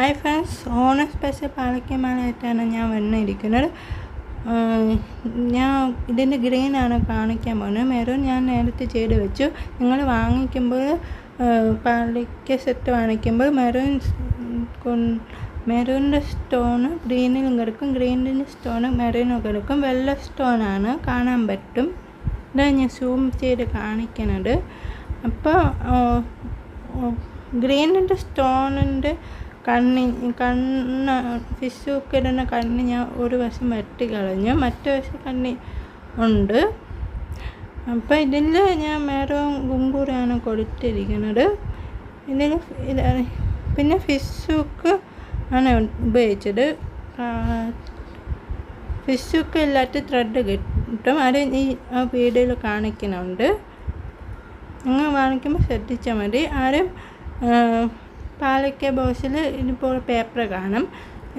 Hi friends ഓണ special പാലക്കമാലായിട്ടാണ് ഞാൻ വന്നിരിക്കുന്നത് ഞാൻ ഇതിന്റെ ഗ്രീനാണ് കാണിക്കാൻ പോകുന്നത്. മെറൂൺ ഞാൻ നേരത്തെ ചെയ്ത് വെച്ചു. നിങ്ങൾ വാങ്ങിക്കുമ്പോൾ പാളിക്ക സെറ്റ് വാങ്ങിക്കുമ്പോൾ മെറൂൺ മെറൂണിന്റെ സ്റ്റോണ് ഗ്രീനിലും കിടക്കും. ഗ്രീനിന്റെ സ്റ്റോണ് മെറൂനും കിടക്കും. വെള്ള സ്റ്റോണാണ് കാണാൻ പറ്റും. ഇതാണ് ഞാൻ സൂം ചെയ്ത് കാണിക്കുന്നത് അപ്പോൾ ഗ്രീനിന്റെ സ്റ്റോണിന്റെ കണ്ണി കണ്ണ് ഫിഷൊക്കെ കണ്ണി ഞാൻ ഒരു വശം വെട്ടി കളഞ്ഞു മറ്റേ വശം കണ്ണി ഉണ്ട്. അപ്പം ഇതിൽ ഞാൻ മേടവും ഗുങ്കൂറാണ് കൊടുത്തിരിക്കുന്നത്. ഇതിൽ ഇതാണ്. പിന്നെ ഫിഷുക്ക് ആണ് ഉപയോഗിച്ചത്. ഫിഷുക്ക് ഇല്ലാത്ത ത്രെഡ് കിട്ടും. അത് ഈ ആ വീഡിയോയിൽ കാണിക്കുന്നുണ്ട്. നിങ്ങൾ കാണിക്കുമ്പോൾ ശ്രദ്ധിച്ചാൽ മതി. ആരും പാലക്ക ബോക്സിൽ ഇതിപ്പോൾ പേപ്പർ കാണും.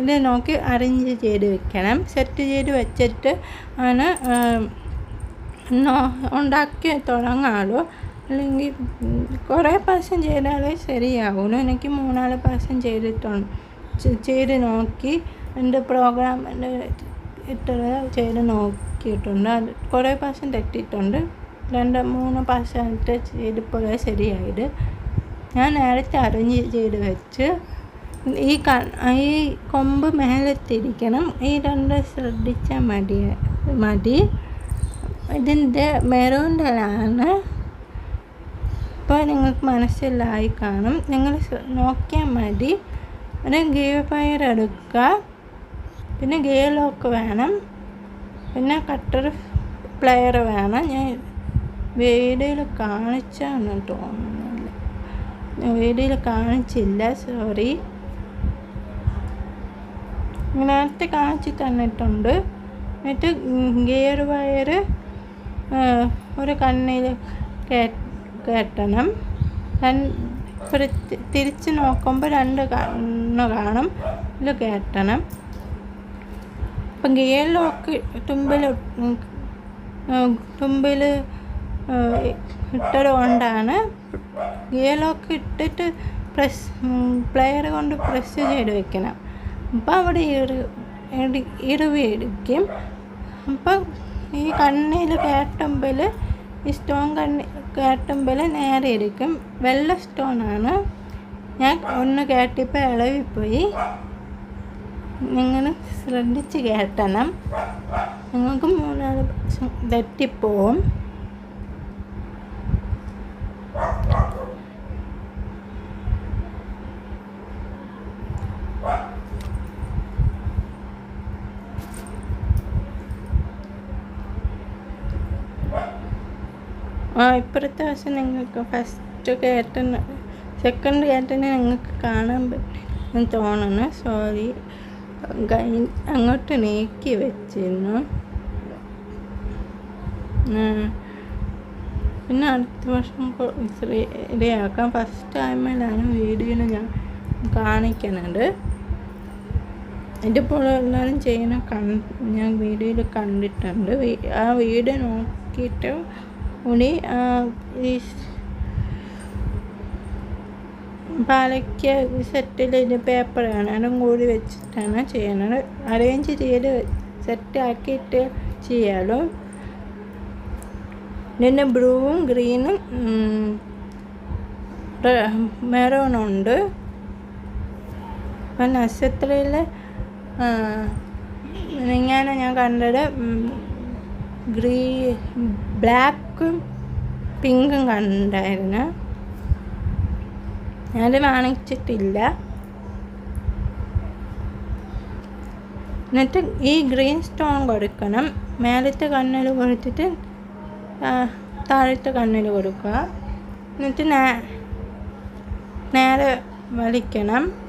ഇത് നോക്കി അറേഞ്ച് ചെയ്ത് വെക്കണം. സെറ്റ് ചെയ്ത് വെച്ചിട്ട് ആണ് ഉണ്ടാക്കി തുടങ്ങാമല്ലോ അല്ലെങ്കിൽ കുറേ പ്രാവശ്യം ചെയ്താലേ ശരിയാവുള്ളൂ എനിക്ക് മൂന്നാൽ പ്രാവശ്യം ചെയ്തിട്ടുണ്ട്. ചെയ്ത് നോക്കി. എന്റെ പ്രോഗ്രാം എന്റെ ഇട്ടത് ചെയ്ത് നോക്കിയിട്ടുണ്ട്. അത് കുറേ പ്രാവശ്യം തെറ്റിയിട്ടുണ്ട്. രണ്ട് മൂന്ന് പ്രാവശ്യമായിട്ട് ചെയ്തപ്പോഴേ ശരിയായത്. ഞാൻ നേരത്തെ അരഞ്ഞ് ചെയ്ത് വെച്ച് ഈ ക ഈ കൊമ്പ് മേലത്തിരിക്കണം ഈ രണ്ട് ശ്രദ്ധിച്ചാൽ മതി മതി ഇതിന്റെ മെറൂന്റെലാണ് ഇപ്പോൾ നിങ്ങൾക്ക് മനസ്സിലായി കാണും. നിങ്ങൾ നോക്കിയാൽ മതി. ഒരു ഗീവ് ഫയർ എടുക്കുക പിന്നെ ഗിയർ ലോക്ക് വേണം. പിന്നെ കട്ടർ പ്ലെയർ വേണം. ഞാൻ വീഡിയോയിൽ കാണിച്ചാണ് തോന്നുന്നില്ല വീഡിയോയിൽ കാണിച്ചില്ല സോറി നേരത്തെ കാണിച്ച് തന്നിട്ടുണ്ട് എന്നിട്ട് ഗിയർ വയർ ഒരു കണ്ണിൽ കെട്ടണം തിരിച്ച് നോക്കുമ്പോൾ രണ്ട് കണ്ണ് കാണും. ഇത് കെട്ടണം അപ്പം ഗിയർ ലോക്ക് തുമ്പിൽ തുമ്പിൽ ഇട്ടത് കൊണ്ടാണ് ഗിയർ ലോക്ക് ഇട്ടിട്ട് പ്രസ് പ്ലെയർ കൊണ്ട് പ്രസ് ചെയ്ത് വെക്കണം. അപ്പോൾ അവിടെ ഇടു ഇടിവ് ഇടിക്കും അപ്പം ഈ കണ്ണിൽ കേട്ടുമ്പോൾ ഈ സ്റ്റോൺ കണ്ണി കേട്ടുമ്പോൾ നേരെ ഇരിക്കും. വെള്ള സ്റ്റോണാണ് ഞാൻ ഒന്ന് കേട്ടിപ്പോൾ ഇളവിപ്പോയി. നിങ്ങൾ ശ്രദ്ധിച്ച് കേട്ടണം. നിങ്ങൾക്ക് മൂന്നാൽ തെറ്റിപ്പോവും. ആ ഇപ്പോഴത്തെ വശം നിങ്ങൾക്ക് ഫസ്റ്റ് കയറ്റുന്ന സെക്കൻഡ് കയറ്റുന്ന നിങ്ങൾക്ക് കാണാൻ പറ്റും തോന്നുന്നു. സോറി കൈ അങ്ങോട്ട് നീക്കി വെച്ചിരുന്നു. പിന്നെ അടുത്ത വർഷം റെഡിയാക്കാം ഫസ്റ്റ് ടൈമിലാണ് വീഡിയോ ഞാൻ കാണിക്കുന്നത്. ഇതിപ്പോൾ എല്ലാവരും ചെയ്യുന്ന കൺ ഞാൻ വീഡിയോയിൽ കണ്ടിട്ടുണ്ട്. ആ വീഡിയോ നോക്കിയിട്ട് കൂടി ഈ പാലയ്ക്ക് സെറ്റിൽ ഇത് പേപ്പറാണ് അതും കൂടി വെച്ചിട്ടാണ് ചെയ്യുന്നത് അറേഞ്ച് ചെയ്ത് സെറ്റാക്കിയിട്ട് ചെയ്യാമല്ലോ ഇതിന്റെ ബ്ലൂവും ഗ്രീനും മെറൂണുണ്ട് അപ്പം നക്ഷത്രയിൽ ഇങ്ങനെ ഞാൻ കണ്ടത് ഗ്രീ ബ്ലാക്കും പിങ്കും കണ്ടായിരുന്നു. ഞാനത് വാങ്ങിച്ചിട്ടില്ല. എന്നിട്ട് ഈ ഗ്രീൻ സ്റ്റോൺ കൊടുക്കണം. മേലത്തെ കണ്ണിൽ കൊടുത്തിട്ട് താഴത്തെ കണ്ണിൽ കൊടുക്കുക. എന്നിട്ട് നേരെ വലിക്കണം.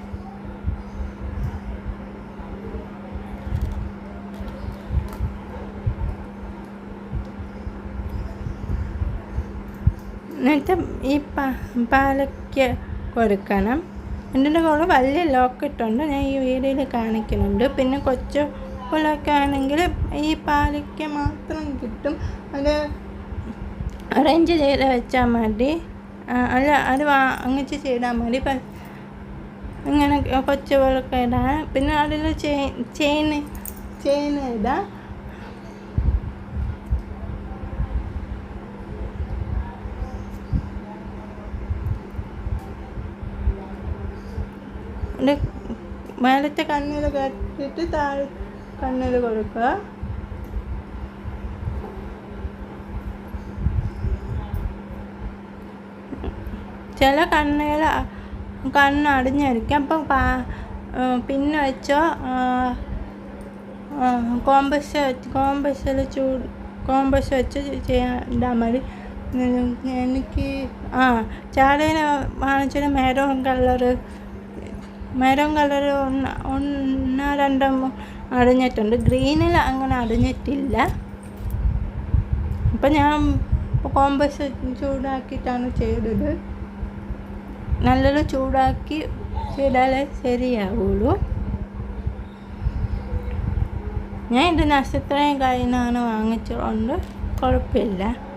എന്നിട്ട് ഈ പാലയ്ക്ക് കൊടുക്കണം. എന്നിട്ട് കൂടെ വലിയ ലോക്കിട്ടുണ്ട് ഞാൻ ഈ വീഡിയോയിൽ കാണിക്കുന്നുണ്ട്. പിന്നെ കൊച്ചു പുള്ളൊക്കെ ആണെങ്കിൽ ഈ പാലയ്ക്ക് മാത്രം കിട്ടും. അത് അറേഞ്ച് ചെയ്ത് വെച്ചാൽ മതി. അല്ല അത് വാ അങ്ങനെ ചെയ്താൽ മതി. ഇങ്ങനെ കൊച്ചു വിളക്ക് ഇടാം. പിന്നെ അതിൽ ചെയിൻ ചെയിൻ ചെയിൻ ഇടാം. ഇത് മേലത്തെ കണ്ണിൽ കയറ്റിട്ട് താഴെ കണ്ണിൽ കൊടുക്കുക. ചില കണ്ണുകൾ കണ്ണ് അടിഞ്ഞിരിക്കും. അപ്പം പിന്നെ വെച്ചോ കോമ്പസ് വെച്ച് കോമ്പസിൽ ചൂട് കോമ്പസ് വെച്ച് ചെയ്യാൻ മതി. എനിക്ക് ആ ചാടേനെ വാങ്ങിച്ചൊരു മെറൂൺ കളറ് മെറൂൺ കളർ ഒന്ന് ഒന്നോ രണ്ടോ അടിഞ്ഞിട്ടുണ്ട്. ഗ്രീനിൽ അങ്ങനെ അടിഞ്ഞിട്ടില്ല. അപ്പം ഞാൻ കോമ്പസ് ചൂടാക്കിയിട്ടാണ് ചെയ്തത്. നല്ലൊരു ചൂടാക്കി ചെയ്താലേ ശരിയാവുള്ളൂ. ഞാൻ ഇത് നക്ഷത്രയും കഴിഞ്ഞാണ് വാങ്ങിച്ചതുകൊണ്ട് കുഴപ്പമില്ല.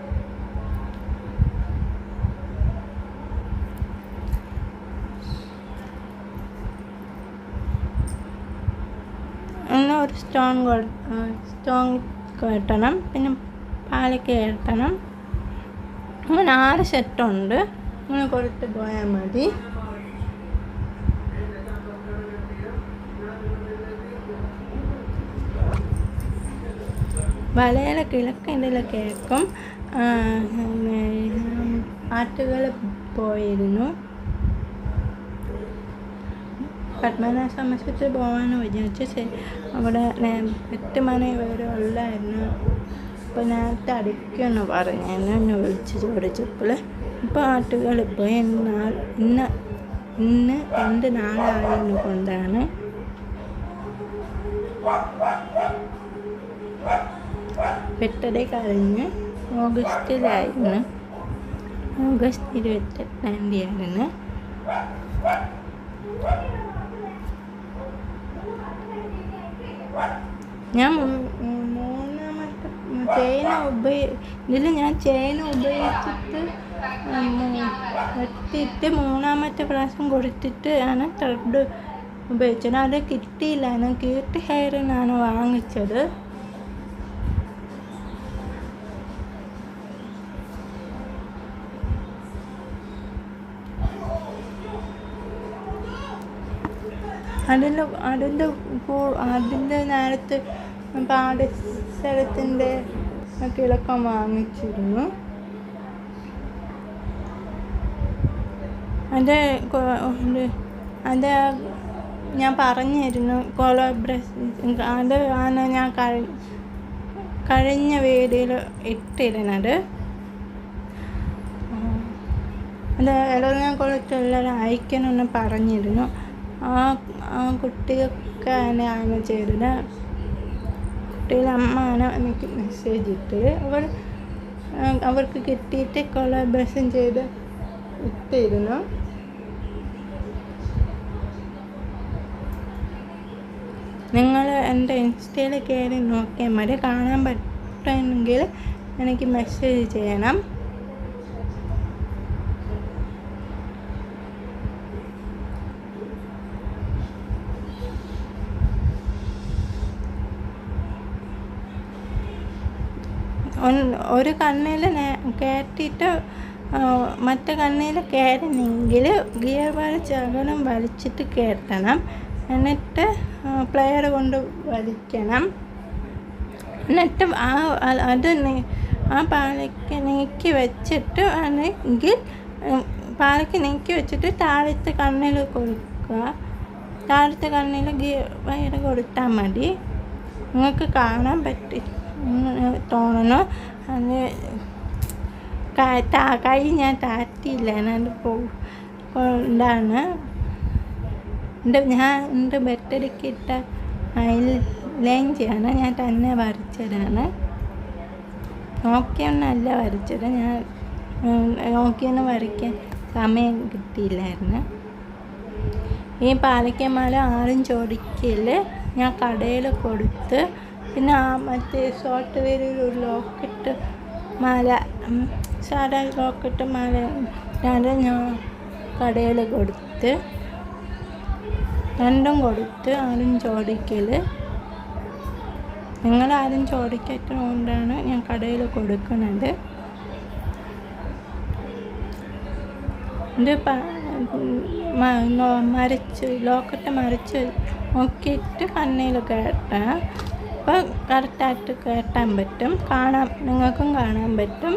ഒരു സ്റ്റോൺ സ്റ്റോൺ കെട്ടണം പിന്നെ പാലക്ക് കെട്ടണം. അങ്ങനെ ആറ് സെറ്റുണ്ട് അങ്ങനെ കൊടുത്ത് പോയാൽ മതി. വലയില കിഴക്കിന്റെ കേൾക്കും. പാട്ടുകൾ പോയിരുന്നു. പത്മനാഭ സമസ്യത്തിൽ പോകാമെന്ന് വിചാരിച്ച് അവിടെ എട്ട് മണി വരെ ഉള്ളായിരുന്നു. അപ്പോൾ നേരത്തെ അടിക്കുമെന്ന് പറഞ്ഞു. എന്നെ വിളിച്ച് ചോദിച്ചപ്പോൾ പോയി നാൾ ഇന്ന് ഇന്ന് രണ്ട് നാളായിരുന്നു കൊണ്ടാണ്? വെട്ടടി കഴിഞ്ഞ് ഓഗസ്റ്റിലായിരുന്നു. ഓഗസ്റ്റ് ഇരുപത്തെട്ടാം തീയതിയായിരുന്നു ഞാൻ മൂന്നാമത്തെ ചേന ഉപയോഗി ഇതിൽ ഞാൻ ചേന ഉപയോഗിച്ചിട്ട് വെട്ടിയിട്ട് മൂന്നാമത്തെ പ്രാവശ്യം കൊടുത്തിട്ട് ആണ് ത്രെഡ് ഉപയോഗിച്ചത്. അത് കിട്ടിയില്ല. ഞാൻ ഹെയറിൽ ഹെയറിനാണ് വാങ്ങിച്ചത്. അതിൽ അതിന്റെ അതിന്റെ നേരത്ത് പാടസ്ഥലത്തിന്റെ കിളക്കം വാങ്ങിച്ചിരുന്നു. അത് അത് ഞാൻ പറഞ്ഞിരുന്നു കൊളാബ്രേഷൻ അത് ആണ് ഞാൻ കഴി കഴിഞ്ഞ വേദിയിൽ ഇട്ടിരുന്നത്. അത് എറണാകുളത്തുള്ളവർ അയക്കണമെന്ന് പറഞ്ഞിരുന്നു. ആ ആ കുട്ടിയൊക്കെ കുട്ടികൾക്ക് തന്നെയാണ് ചെയ്തത് കുട്ടിയുടെ അമ്മ ആണ് എനിക്ക് മെസ്സേജ് ഇട്ടത് അവർ അവർക്ക് കിട്ടിയിട്ട് കൊളാബറേഷൻ ചെയ്ത് ഇട്ടിരുന്നു. നിങ്ങൾ എന്റെ ഇൻസ്റ്റയിൽ കയറി നോക്കിയാൽ മതി. കാണാൻ പറ്റുമെങ്കിൽ എനിക്ക് മെസ്സേജ് ചെയ്യണം. ഒരു കണ്ണിൽ കയറ്റിയിട്ട് മറ്റേ കണ്ണിൽ കയറണമെങ്കിൽ ഗിയർ വലിച്ച് അകലം വലിച്ചിട്ട് കയറ്റണം എന്നിട്ട് പ്ലെയർ കൊണ്ട് വലിക്കണം. എന്നിട്ട് ആ അത് ആ പാലയ്ക്ക് നീക്കി വെച്ചിട്ട് ആണെങ്കിൽ പാലയ്ക്ക് നീക്കി വെച്ചിട്ട് താഴത്തെ കണ്ണിൽ കൊടുക്കുക. താഴത്തെ കണ്ണിൽ ഗിയർ വയർ കൊടുത്താൽ മതി. നിങ്ങൾക്ക് കാണാൻ പറ്റി തോന്നുന്നു അത് കൈ ഞാൻ താറ്റിയില്ല ഞാൻ കൊണ്ടാണ്. എന്റെ ഞാൻ എന്റെ ബർത്ത്ഡേക്ക് ഇട്ട ലൈൻജാണ് ഞാൻ തന്നെ വരച്ചതാണ്. നോക്കിയൊന്നല്ല വരച്ചത്. ഞാൻ നോക്കിയൊന്ന് വരയ്ക്കാൻ സമയം കിട്ടിയില്ലായിരുന്നു. ഈ പാലക്കമാല ആരും ചോദിക്കില്ല ഞാൻ കടയിൽ കൊടുത്ത് പിന്നെ ആ മറ്റേ ഷോർട്ട് വേരിൽ ഒരു ലോക്കറ്റ് മാല സാധാ ലോക്കറ്റ് മാല ഞാൻ ഞാൻ കടയിൽ കൊടുത്ത് രണ്ടും കൊടുത്ത് ആരും ചോദിക്കൽ നിങ്ങളാരും ചോദിക്കാത്തതുകൊണ്ടാണ് ഞാൻ കടയിൽ കൊടുക്കുന്നത്. ഇത് മരച്ച് ലോക്കറ്റ് മറിച്ച് നോക്കിയിട്ട് കണ്ണിൽ കേട്ടാൽ അപ്പോൾ കറക്റ്റായിട്ട് കേട്ടാൻ പറ്റും. കാണാൻ നിങ്ങൾക്കും കാണാൻ പറ്റും.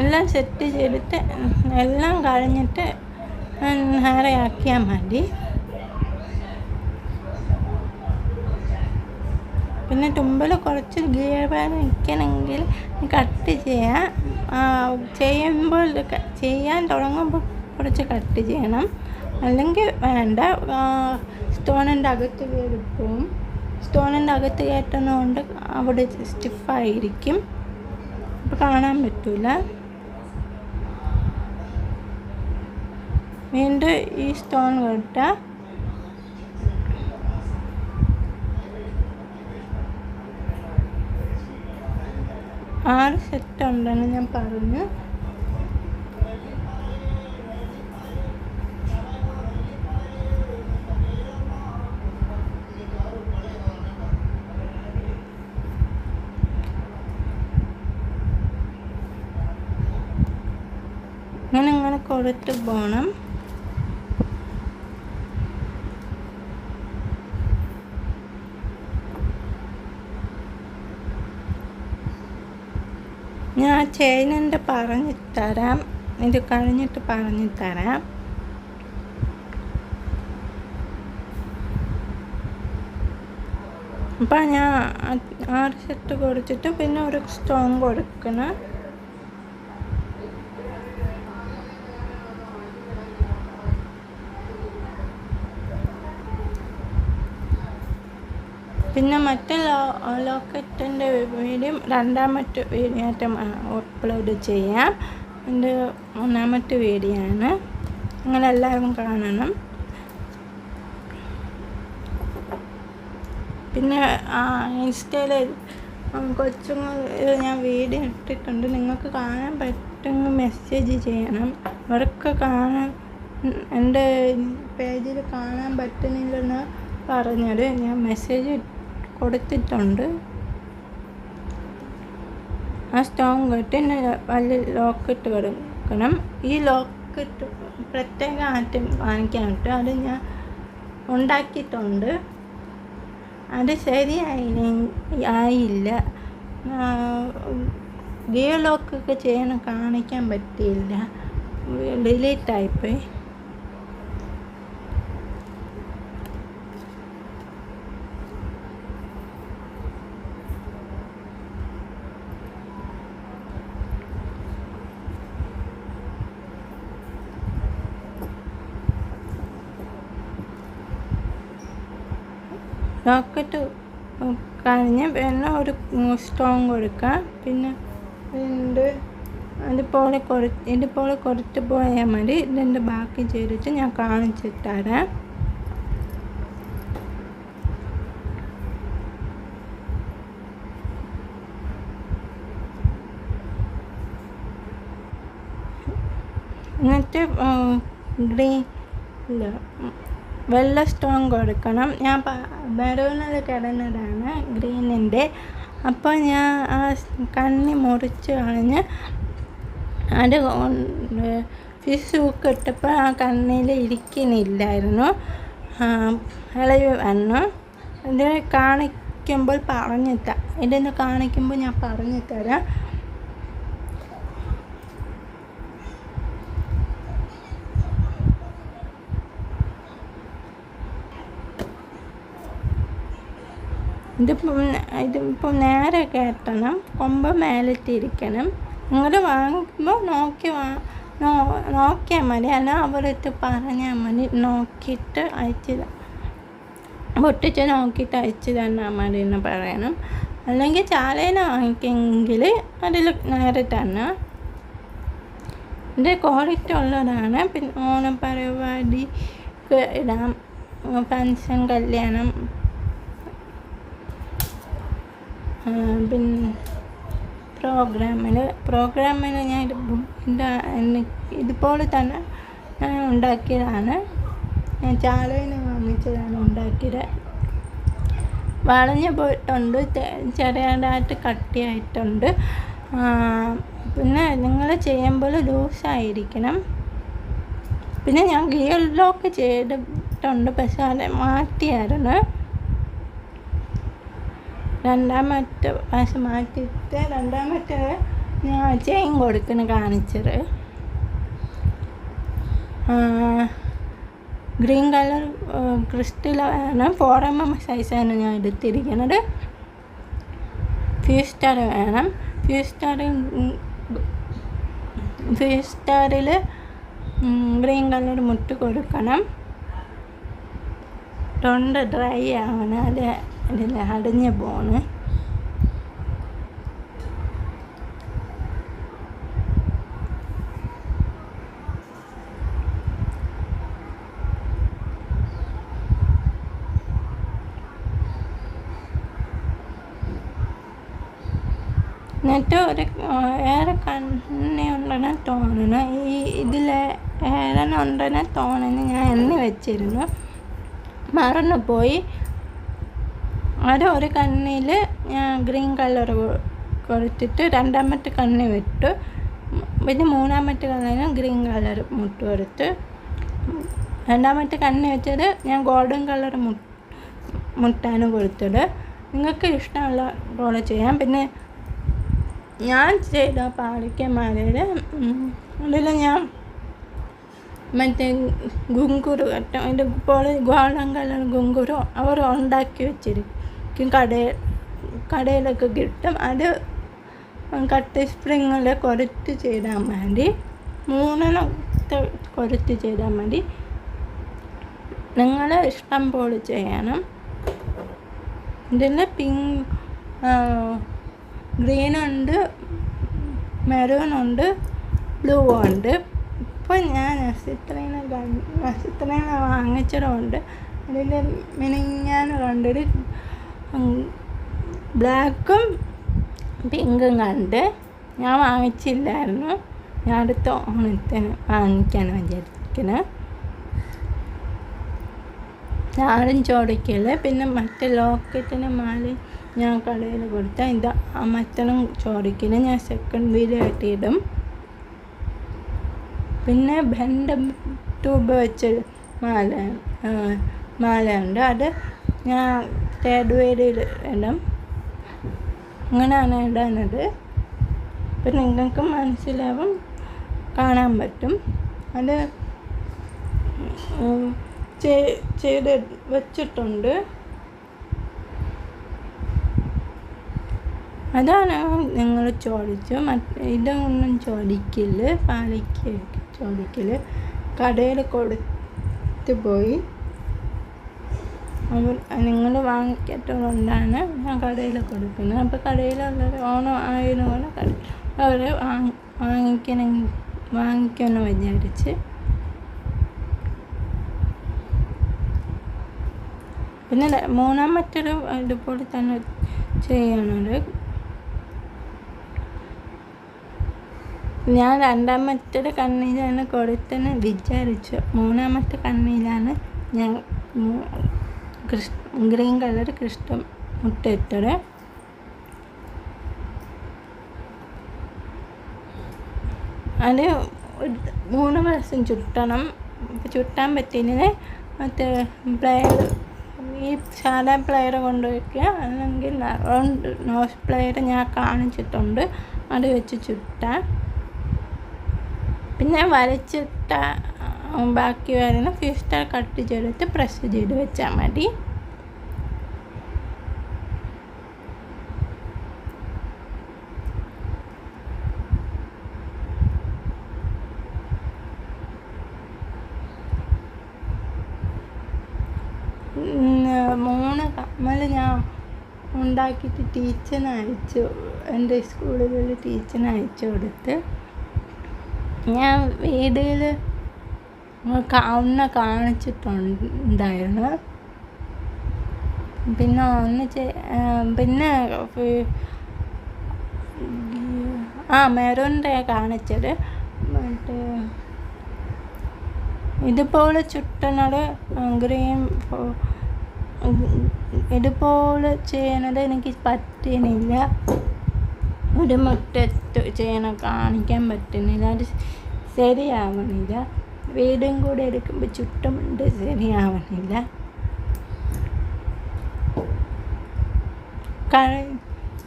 എല്ലാം സെറ്റ് ചെയ്തിട്ട് എല്ലാം കഴിഞ്ഞിട്ട് നേരെയാക്കിയാൽ മതി. പിന്നെ തുമ്പിൽ കുറച്ച് ഗിയർ നിൽക്കണമെങ്കിൽ കട്ട് ചെയ്യാം. ചെയ്യുമ്പോൾ ചെയ്യാൻ തുടങ്ങുമ്പോൾ കുറച്ച് കട്ട് ചെയ്യണം. അല്ലെങ്കിൽ വേണ്ട. സ്റ്റോണിന്റെ അകത്ത് കയറിപ്പോവും. സ്റ്റോണിന്റെ അകത്ത് കയറ്റുന്നതുകൊണ്ട് അവിടെ സ്റ്റിഫായിരിക്കും. അപ്പോൾ കാണാൻ പറ്റില്ല വീണ്ടും ഈ സ്റ്റോൺ കെട്ടുക ആറ് സെറ്റ് ഉണ്ടെന്ന് ഞാൻ പറഞ്ഞു. അങ്ങനെ അങ്ങനെ കൊടുത്ത് പോകണം ഞാൻ ചേനന്റെ പറഞ്ഞു തരാം. ഇത് കഴിഞ്ഞിട്ട് പറഞ്ഞു തരാം. അപ്പം ഞാൻ ആറ് സെറ്റ് കൊടുത്തിട്ട് പിന്നെ ഒരു സ്റ്റോൺ കൊടുക്കണം. പിന്നെ മറ്റേ ലോ ലോക്കറ്റിന്റെ വീഡിയോ രണ്ടാമത്തെ വീഡിയോ ആയിട്ട് അപ്ലോഡ് ചെയ്യാം. എന്റെ മൂന്നാമത്തെ വീഡിയോ ആണ് അങ്ങനെ എല്ലാവരും കാണണം. പിന്നെ ഇൻസ്റ്റയിൽ കൊച്ചുങ്ങൾ ഞാൻ വീഡിയോ ഇട്ടിട്ടുണ്ട്. നിങ്ങൾക്ക് കാണാൻ പറ്റുമെങ്കിൽ മെസ്സേജ് ചെയ്യണം. അവർക്ക് കാണാൻ എന്റെ പേജിൽ കാണാൻ പറ്റുന്നില്ലെന്ന് പറഞ്ഞത്. ഞാൻ മെസ്സേജ് കൊടുത്തിട്ടുണ്ട്. ആ സ്റ്റോൺ കെട്ടി വലിയ ലോക്കിട്ട് കൊടുക്കണം. ഈ ലോക്കറ്റ് പ്രത്യേക ആറ്റം കിട്ടും അത് ഞാൻ ഉണ്ടാക്കിയിട്ടുണ്ട്. അത് ശരിയായി ആയില്ല. ഗിയർ ലോക്കൊക്കെ ചെയ്യാൻ കാണിക്കാൻ പറ്റിയില്ല. ഡിലീറ്റ് ലോക്കറ്റ് കഴിഞ്ഞ് പിന്നെ ഒരു സ്റ്റോൺ കൊടുക്കുക പിന്നെ രണ്ട് അതുപോലെ കുറ ഇതുപോലെ കുറച്ച് പോയാൽ മതി. ഇതിന്റെ ബാക്കി ചെയ്തിട്ട് ഞാൻ കാണിച്ചു തരാം. എന്നിട്ട് ഗ്രീൻ വെള്ള സ്റ്റോൺ കൊടുക്കണം. ഞാൻ മെറൂണിൽ കിടന്നതാണ് ഗ്രീനിന്റെ. അപ്പോൾ ഞാൻ ആ കണ്ണി മുറിച്ച് കളഞ്ഞ് അത് ഫിഷ് ബുക്ക് ഇട്ടപ്പോൾ ആ കണ്ണിൽ ഇരിക്കുന്നില്ലായിരുന്നു. ഇളവ് വന്നു. ഇത് കാണിക്കുമ്പോൾ പറഞ്ഞു തരാം ഇതൊന്ന് കാണിക്കുമ്പോൾ ഞാൻ പറഞ്ഞു തരാം ഇതിപ്പം ഇതിപ്പം നേരെ കയറ്റണം. കൊമ്പ് മേലിട്ടിരിക്കണം. നിങ്ങൾ വാങ്ങുമ്പോൾ നോക്കി വാ നോ നോക്കിയാൽ മതി. അല്ല അവരടുത്ത് പറഞ്ഞാൽ മതി. നോക്കിയിട്ട് അയച്ച് പൊട്ടിച്ച് നോക്കിയിട്ട് അയച്ച് തന്നാൽ മതി എന്ന് പറയണം. അല്ലെങ്കിൽ ചാലയിൽ വാങ്ങിക്കെങ്കിൽ അതിൽ നേരെ തന്നെ. ഇത് ക്വാളിറ്റി ഉള്ളതാണ്. പിന്നെ ഓണം പരിപാടിക്ക് ഇടാം. ഫങ്ഷൻ കല്യാണം പിന്നെ പ്രോഗ്രാമിൽ പ്രോഗ്രാമിൽ ഞാൻ എന്റെ ഇതുപോലെ തന്നെ ഞാൻ ഉണ്ടാക്കിയതാണ്. ഞാൻ ചാലവിന് വാങ്ങിച്ചതാണ് ഉണ്ടാക്കിയത്. വളഞ്ഞു പോയിട്ടുണ്ട് ചെറിയതായിട്ട് കട്ടിയായിട്ടുണ്ട്. പിന്നെ നിങ്ങൾ ചെയ്യുമ്പോൾ ലൂസായിരിക്കണം. പിന്നെ ഞാൻ ഗിയർ ലോക്ക് ചെയ്തിട്ടുണ്ട് പക്ഷേ അത് മാറ്റിയായിരുന്നു. രണ്ടാമത്തെ പ്രാവശ്യം മാറ്റിയിട്ട് രണ്ടാമത്തെ ഞാൻ ചെയിൻ കൊടുക്കുന്ന കാണിച്ചത്. ഗ്രീൻ കളർ ക്രിസ്റ്റലാണ്. ഫോർ എം എം സൈസാണ് ഞാൻ എടുത്തിരിക്കുന്നത് ഫ്യൂ സ്റ്റാർ വേണം. ഫ്യൂ സ്റ്റാർ ഫ്യൂ സ്റ്റാറിൽ ഗ്രീൻ കളർ മുട്ട് കൊടുക്കണം. തൊണ്ട ഡ്രൈ ആവണം അത് അതിൽ അടഞ്ഞ ബോണ് എന്നിട്ട് ഒരു ഏറെ കണ്ണി ഉണ്ടെന്ന് തോന്നുന്നു ഈ ഇതിൽ ഏറെ ഉണ്ടെന്ന് തോന്നുന്നു ഞാൻ എണ്ണി വെച്ചിരുന്നു. മറന്നു അത് ഒരു കണ്ണിൽ ഞാൻ ഗ്രീൻ കളർ കൊടുത്തിട്ട് രണ്ടാമത്തെ കണ്ണി വിട്ടു. പിന്നെ മൂന്നാമത്തെ കണ്ണിന് ഗ്രീൻ കളർ മുട്ട് കൊടുത്ത്. രണ്ടാമത്തെ കണ്ണി വെച്ചത് ഞാൻ ഗോൾഡൻ കളർ മു മുട്ടാണ് കൊടുത്തത്. നിങ്ങൾക്ക് ഇഷ്ടമുള്ള പോലെ ചെയ്യാം. പിന്നെ ഞാൻ ചെയ്ത പാലിക്കന്മാരിൽ അതിൽ ഞാൻ മറ്റേ ഗുങ്കുരു കട്ട അതിന്റെ പോലെ ഗോൾഡൻ കളർ ഗുങ്കുരു അവർ ഉണ്ടാക്കി വെച്ചിരിക്കും. കടയിൽ കടയിലൊക്കെ കിട്ടും. അത് കട്ട് സ്പ്രിങ്ങിൽ കുറച്ച് ചെയ്താൽ മതി. മൂന്നെണ്ണത്തെ കുറച്ച് ചെയ്താൽ മതി. നിങ്ങൾ ഇഷ്ടം പോലെ ചെയ്യണം. ഇതിൽ പിങ്ക് മെറൂൺ ഉണ്ട് ബ്ലൂ ഉണ്ട്. ഇപ്പം ഞാൻ നസിത്രേന നസിത്രേന വാങ്ങിച്ചതുകൊണ്ട് അതിൽ മിനിങ്ങാൻ കണ്ടൊരു ബ്ലാക്കും പിങ്കും കണ്ട് ഞാൻ വാങ്ങിച്ചില്ലായിരുന്നു. ഞാൻ അടുത്ത ഓണത്തിന് വാങ്ങിക്കാൻ വിചാരിക്കുന്നത് ഞാനും ചോദിക്കൽ പിന്നെ മറ്റേ ലോക്കറ്റിന് മാല ഞാൻ കടയിൽ കൊടുത്ത ഇത് മറ്റനും ചോദിക്കൽ ഞാൻ സെക്കൻഡ് വീഡിയോ ആയിട്ട് ഇടും പിന്നെ ബെൻഡ് ട്യൂബ് വെച്ച് മാല മാലയുണ്ട്. അത് ഞാൻ വീഡിയോയിൽ ഇടണം അങ്ങനെയാണ് ഇടാനത് അപ്പം നിങ്ങൾക്ക് മനസ്സിലാവും കാണാൻ പറ്റും. അത് ചെയ്ത് വെച്ചിട്ടുണ്ട്. അതാണ് നിങ്ങൾ ചോദിച്ചു മറ്റ് ഇതൊന്നും ചോദിക്കില്ല. പാലിക്ക് ചോദിക്കില്ല. കടയിൽ കൊടുത്ത് പോയി. അവർ നിങ്ങൾ വാങ്ങിക്കത്തുകൊണ്ടാണ് ഞാൻ കടയിൽ കൊടുക്കുന്നത്. അപ്പോൾ കടയിലുള്ളവർ ഓണം ആയതുകൊണ്ട് അവർ വാങ്ങിക്കണം വാങ്ങിക്കുമെന്ന് വിചാരിച്ച്. പിന്നെ മൂന്നാമറ്റൊരു ഇതുപോലെ തന്നെ ചെയ്യണത്. ഞാൻ രണ്ടാമത്തെ കണ്ണിലാണ് കൊടുത്തെന്ന് വിചാരിച്ചു. മൂന്നാമത്തെ കണ്ണിലാണ് ഞാൻ കൃഷ് ഗ്രീൻ കളർ കൃഷ്ണ മുട്ടയിട്ടത്. അത് മൂന്ന് പ്രാവശ്യം ചുട്ടണം. ചുട്ടാൻ പറ്റിയില്ല? മറ്റേ പ്ലെയർ ഈ സാധാ പ്ലെയർ കൊണ്ട് വയ്ക്കുക അല്ലെങ്കിൽ റൗണ്ട് നോസ് പ്ലെയർ ഞാൻ കാണിച്ചിട്ടുണ്ട്. അത് വെച്ച് ചുട്ടാൽ പിന്നെ വരച്ചിട്ട ബാക്കി വരുന്ന ഫിസ്റ്റർ കട്ട് ചെയ്തിട്ട് പ്രസ് ചെയ്ത് വെച്ചാൽ മതി. മൂന്ന് കമ്മൽ ഞാൻ ഉണ്ടാക്കിയിട്ട് ടീച്ചറിന് അയച്ചു. എന്റെ സ്കൂളിലുള്ള ടീച്ചറിന് അയച്ചു കൊടുത്ത്. ഞാൻ വീഡിയോയിൽ ഒന്ന് കാണിച്ചിട്ടുണ്ടായിരുന്നു. പിന്നെ ഒന്ന് പിന്നെ ആ മെറൂണിന്റെ കാണിച്ചത്. മറ്റേ ഇതുപോലെ ചുറ്റുന്നത് ഗ്രീൻ ഇതുപോലെ ചെയ്യണത് എനിക്ക് പറ്റുന്നില്ല. ഒരു മുറ്റത്ത് ചെയ്യണ കാണിക്കാൻ പറ്റുന്നില്ല. അത് ശരിയാവണില്ല. വീടും കൂടെ എടുക്കുമ്പോൾ ചുറ്റുമുണ്ട് ശരിയാവണില്ല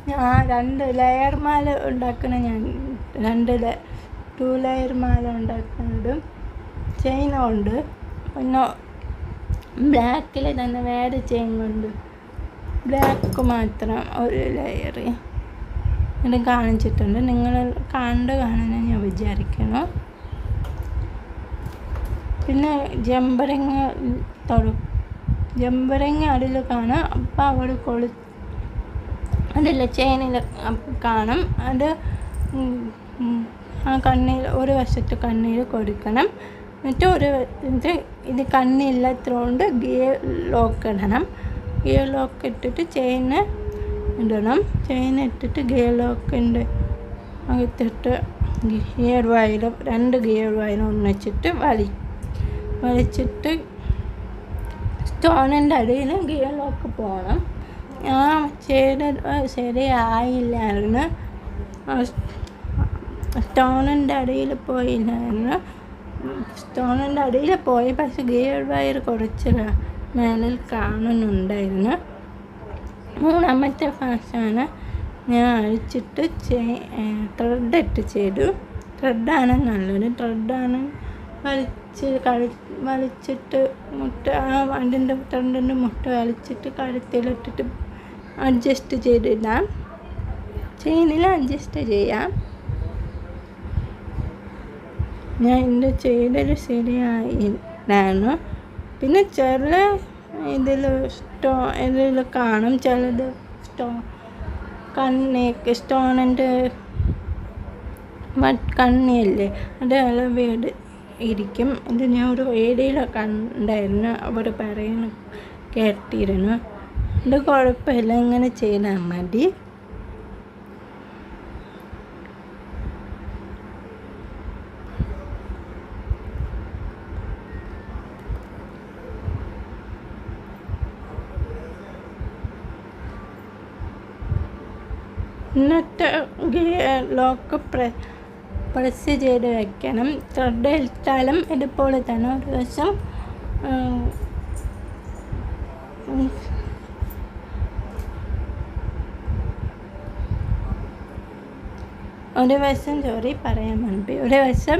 ഞാൻ രണ്ട് ലെയർ മാല ഉണ്ടാക്കണ ഞാൻ രണ്ട് ടു ലെയർ മാല ഉണ്ടാക്കുന്നതും ചെയിനും ഉണ്ട്. പിന്നെ ബ്ലാക്കിൽ തന്നെ വേറെ ചെയിൻ കൊണ്ട് ബ്ലാക്ക് മാത്രം ഒരു ലെയർ ഇത് കാണിച്ചിട്ടുണ്ട്. നിങ്ങൾ കണ്ട് കാണുന്ന ഞാൻ വിചാരിക്കുന്നു. പിന്നെ ജമ്പരങ്ങ തൊടും. ജമ്പരങ്ങ അതിൽ കാണാം. അപ്പം അവിടെ കൊളു അതില്ല ചെയിനിൽ കാണും. അത് ആ കണ്ണിൽ ഒരു വശത്ത് കണ്ണിൽ കൊടുക്കണം. എന്നിട്ട് ഒരു ഇത് ഇത് കണ്ണില്ലാത്തതുകൊണ്ട് ഗിയർ ലോക്ക് ഇടണം. ഗിയർ ലോക്ക് ഇട്ടിട്ട് ചെയിന് ഇടണം. ചെയിൻ ഇട്ടിട്ട് ഗിയർ ലോക്കിന്റെ അകത്തിട്ട് ഗിയർ വയർ രണ്ട് ഗിയർ വയർ ഒന്നിച്ചിട്ട് വലി വലിച്ചിട്ട് സ്റ്റോണിന്റെ അടിയിൽ ഗിയർ ലോക്ക് പോകണം ഞാൻ ചെയ്ത ശരിയായില്ലായിരുന്നു. സ്റ്റോണിന്റെ അടിയിൽ പോയില്ലായിരുന്നു. സ്റ്റോണിന്റെ അടിയിൽ പോയി പക്ഷെ ഗിയർ വയർ കുറച്ച് മേലിൽ കാണുന്നുണ്ടായിരുന്നു. മൂന്നാമത്തെ ഫാഷാണ് ഞാൻ അഴിച്ചിട്ട് ത്രെഡ് ഇട്ട് ചെയ്തു. ത്രെഡാണ് നല്ലത്. ത്രെഡാണ് വലിച്ച് കഴി വലിച്ചിട്ട് മുട്ട അതിന്റെ തണ്ടിന്റെ മുട്ട വലിച്ചിട്ട് കഴുത്തിലിട്ടിട്ട് അഡ്ജസ്റ്റ് ചെയ്തിടാം. ചെയിനിൽ അഡ്ജസ്റ്റ് ചെയ്യാം. ഞാൻ എന്റെ ചെയ്തൊരു ശരിയായിരുന്നു പിന്നെ ചില ഇതിൽ സ്റ്റോ ഇതിൽ കാണും ചിലത് സ്റ്റോ കണ്ണേക്ക് സ്റ്റോണിന്റെ കണ്ണിയല്ലേ അത് വീട് ഇരിക്കും. ഇത് ഞാൻ ഒരു വീഡിയോയിൽ കണ്ടായിരുന്നു. അവർ പറയുന്നു കേട്ടിരുന്നു. ഇത് കുഴപ്പമില്ല ഇങ്ങനെ ചെയ്താൽ മതി. എന്നിട്ട് ലോക്ക് പ്രെ പ്രസ് ചെയ്ത് വെക്കണം. ത്രെഡ് ഇട്ടാലും ഇതുപോലെ തന്നെ ഒരു വശം ഒരു വശം സോറി പറയാൻ വേണ്ടി ഒരു വശം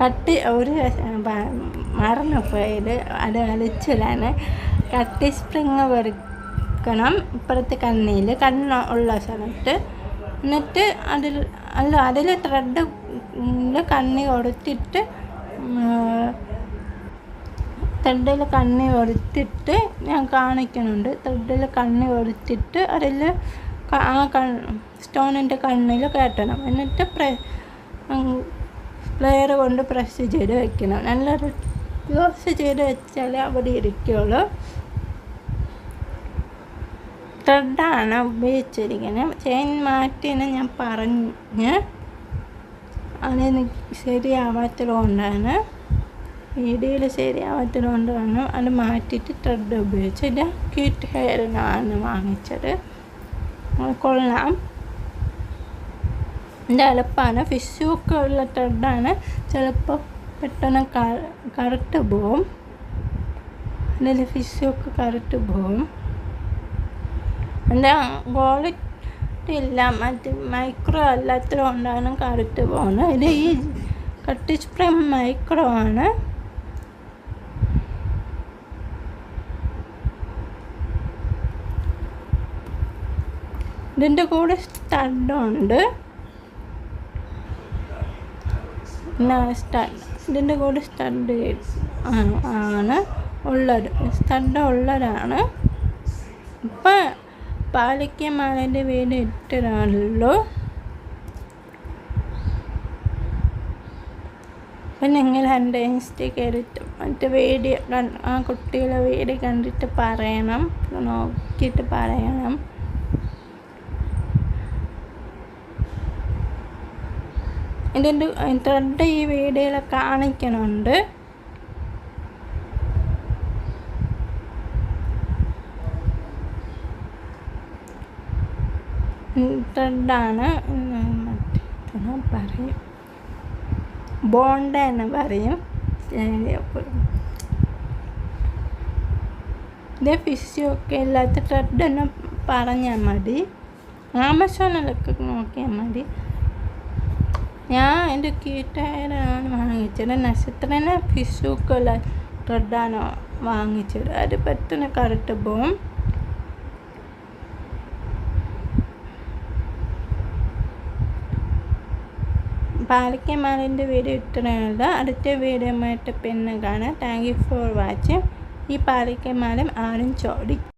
കട്ടി ഒരു മറന്നു പോയത് അത് വലിച്ചിടാണ് കട്ടി സ്പ്രിങ് വെറുക്കണം ഇപ്പുറത്ത് കണ്ണിയിൽ കണ്ണ് ഉള്ള സ്ഥലത്ത്. എന്നിട്ട് അതിൽ അല്ല അതിൽ ത്രെഡ് കണ്ണി കൊടുത്തിട്ട് ത്രെഡിൽ കണ്ണി കൊടുത്തിട്ട് ഞാൻ കാണിക്കുന്നുണ്ട്. ത്രെഡിൽ കണ്ണി കൊടുത്തിട്ട് അതിൽ ആ കൺ സ്റ്റോണിന്റെ കണ്ണിൽ കയറ്റണം. എന്നിട്ട് പ്രെ പ്ലെയർ കൊണ്ട് പ്രസ് ചെയ്ത് വെക്കണം. നല്ലൊരു ക്ലോസ് ചെയ്ത് വെച്ചാൽ അവിടെ ഇരിക്കുള്ളൂ. ത്രെഡാണ് ഉപയോഗിച്ചിരിക്കുന്നത് ചെയിൻ മാറ്റിന് ഞാൻ പറഞ്ഞ്. അതിന് ശരിയാവാത്തതുകൊണ്ടാണ്. വീഡിയോയിൽ ശരിയാവാത്തത് കൊണ്ടാണ് അത് മാറ്റിയിട്ട് ത്രെഡ് ഉപയോഗിച്ച് ഇത് ക്യൂട്ട് ഹെയറിനാണ് വാങ്ങിച്ചത്. കൊള്ളാം. ഇത് എളുപ്പമാണ് ഫിഷൊക്കെ ഉള്ള ത്രെഡാണ് ചിലപ്പോൾ പെട്ടെന്ന് കറുത്ത് പോവും. അതിൽ ഫിഷൊക്കെ കറുത്ത് പോവും. എന്റെ ക്വാളിറ്റി ഇല്ല മറ്റേ മൈക്രോ അല്ലാത്തത് കൊണ്ടാണ് കറുത്ത് പോകുന്നത് ഇത് ഈ കട്ടി സ്പ്രേ മൈക്രോ ആണ്. ഇതിന്റെ കൂടെ സ്റ്റഡുണ്ട് സ്റ്റഡ് ഇതിന്റെ കൂടെ സ്റ്റഡ് ആണ്. ഉള്ളത് സ്റ്റഡ് ഉള്ളതാണ് ഇപ്പം പാലയ്ക്ക മാളന്റെ വീട് ഇട്ടതാണല്ലോ അപ്പം നിങ്ങൾ എന്റെ ഇൻസ്റ്റ കയറിയിട്ട് മറ്റേ വീഡിയോ ആ കുട്ടികളെ വീഡിയോ കണ്ടിട്ട് പറയണം. നോക്കിയിട്ട് പറയണം. ഇതിന്റെ ത്രെഡ് ഈ വീഡിയോയിൽ കാണിക്കണുണ്ട്. ത്രെഡാണ് പറയും? ബോണ്ട എന്ന് പറയും ഇതേ ഫിഷൊക്കെ ഇല്ലാത്ത ത്രെഡ് എന്ന് പറഞ്ഞാൽ മതി. ആമസോണിലൊക്കെ നോക്കിയാൽ മതി. ഞാൻ എന്റെ കീട്ടായാലാണ് വാങ്ങിച്ചത്. നക്ഷത്രനെ ഫിഷുക്കുള്ള ത്രെഡാണ് വാങ്ങിച്ചത്. അത് പെട്ടെന്ന് കറുത്ത് പോവും. പാലക്കമാലിന്റെ വീഡിയോ ഇത്രയുള്ളത് അടുത്ത വീഡിയോ ആയിട്ട് പിന്നെ കാണാം. താങ്ക് യു ഫോർ വാച്ചിങ് ഈ പാലക്കമാലം ആരും ചോടി